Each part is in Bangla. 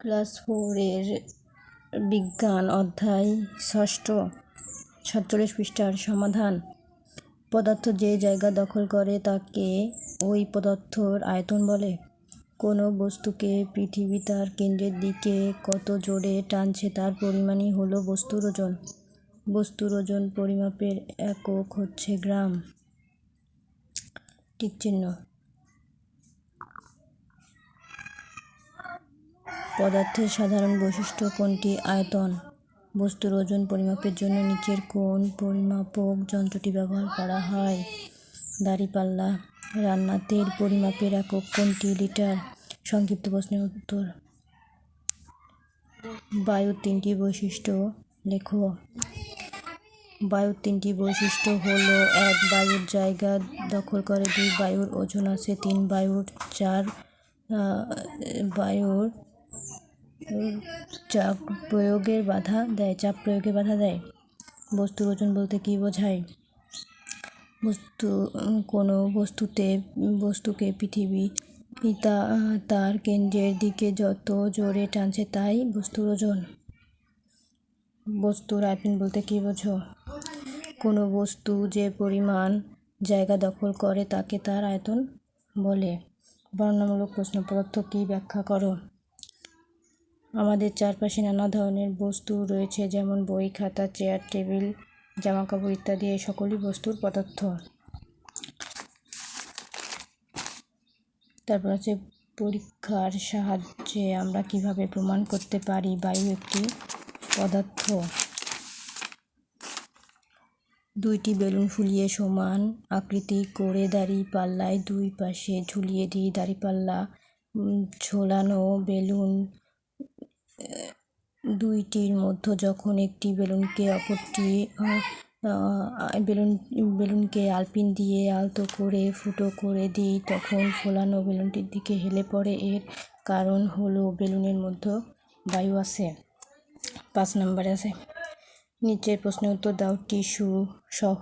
ক্লাস ফোরের বিজ্ঞান অধ্যায় ষষ্ঠ, সাতচল্লিশ পৃষ্ঠার সমাধান। পদার্থ যে জায়গা দখল করে তাকে ওই পদার্থর আয়তন বলে। কোনো বস্তুকে পৃথিবী তার কেন্দ্রের দিকে কত জোরে টানছে তার পরিমাণই হলো বস্তুর ওজন। বস্তুর ওজন পরিমাপের একক হচ্ছে গ্রাম। টিক চিহ্ন। পদার্থের সাধারণ বৈশিষ্ট্য কোনটি? আয়তন। বস্তুর ওজন পরিমাপের জন্য নিচের কোন পরিমাপক যন্ত্রটি ব্যবহার করা হয়। দাঁড়িপাল্লা। রান্নার তেল পরিমাপের একক কোনটি? লিটার। সংক্ষিপ্ত প্রশ্নের উত্তর। বায়ুর তিনটি বৈশিষ্ট্য। লেখো। বায়ুর তিনটি বৈশিষ্ট্য হলো, এক, বায়ুর জায়গা দখল করে, দুই, বায়ুর ওজন আছে, তিন, বায়ুর চার বায়ুর চাপ প্রয়োগের বাধা দেয়, চাপ প্রয়োগে বাধা দেয়। বস্তুর ওজন বলতে কী বোঝায়? বস্তু, কোনো বস্তুতে, বস্তুকে পৃথিবী তা তার কেন্দ্রের দিকে যত জোরে টানছে তাই বস্তুর ওজন বস্তুর আয়তন বলতে কী বোঝো? কোনো বস্তু যে পরিমাণ জায়গা দখল করে তাকে তার আয়তন বলে। বর্ণনামূলক প্রশ্ন, পদার্থ কী ব্যাখ্যা করো? আমাদের চারপাশে নানা ধরনের বস্তু রয়েছে, যেমন বই, খাতা, চেয়ার, টেবিল, জামাকাপড় ইত্যাদি, এই সকলই বস্তুর পদার্থ। তারপর আছে পরীক্ষার সাহায্যে আমরা কীভাবে প্রমাণ করতে পারি বায়ু একটি পদার্থ? দুইটি বেলুন ফুলিয়ে সমান আকৃতি করে দাড়ি পাল্লায় দুই পাশে ঝুলিয়ে দিই দাড়িপাল্লা ঝোলানো বেলুন দুইটির মধ্যে যখন একটি বেলুনকে অপরটি বেলুন, বেলুনকে আলপিন দিয়ে আলতো করে ফুটো করে দিই, তখন ফোলানো বেলুনটির দিকে হেলে পড়ে। এর কারণ হলো বেলুনের মধ্যে বায়ু আছে। পাঁচ নম্বরে আছে। নিচের প্রশ্নের উত্তর দাও। টিস্যু সহ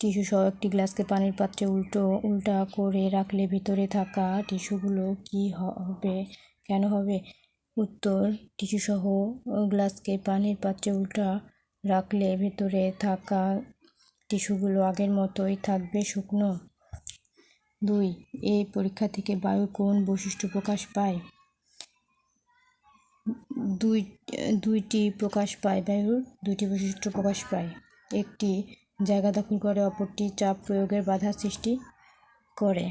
টিস্যু সহ একটি গ্লাসকে পানির পাত্রে উল্টো, উল্টা করে রাখলে ভিতরে থাকা টিস্যুগুলো কি হবে? কেন হবে? উত্তর টিস্যু সহ গ্লাসকে পানির পাত্রে উল্টা রাখলে ভেতরে থাকা টিস্যুগুলো আগের মতোই থাকবে শুকনো। দুই এই পরীক্ষা থেকে বায়ু কোন বৈশিষ্ট্য প্রকাশ পায়? দুই, দুইটি প্রকাশ পায় বায়ুর, দুইটি বৈশিষ্ট্য প্রকাশ পায়। একটি, জায়গা দখল করে, অপরটি চাপ প্রয়োগের বাধা সৃষ্টি করে।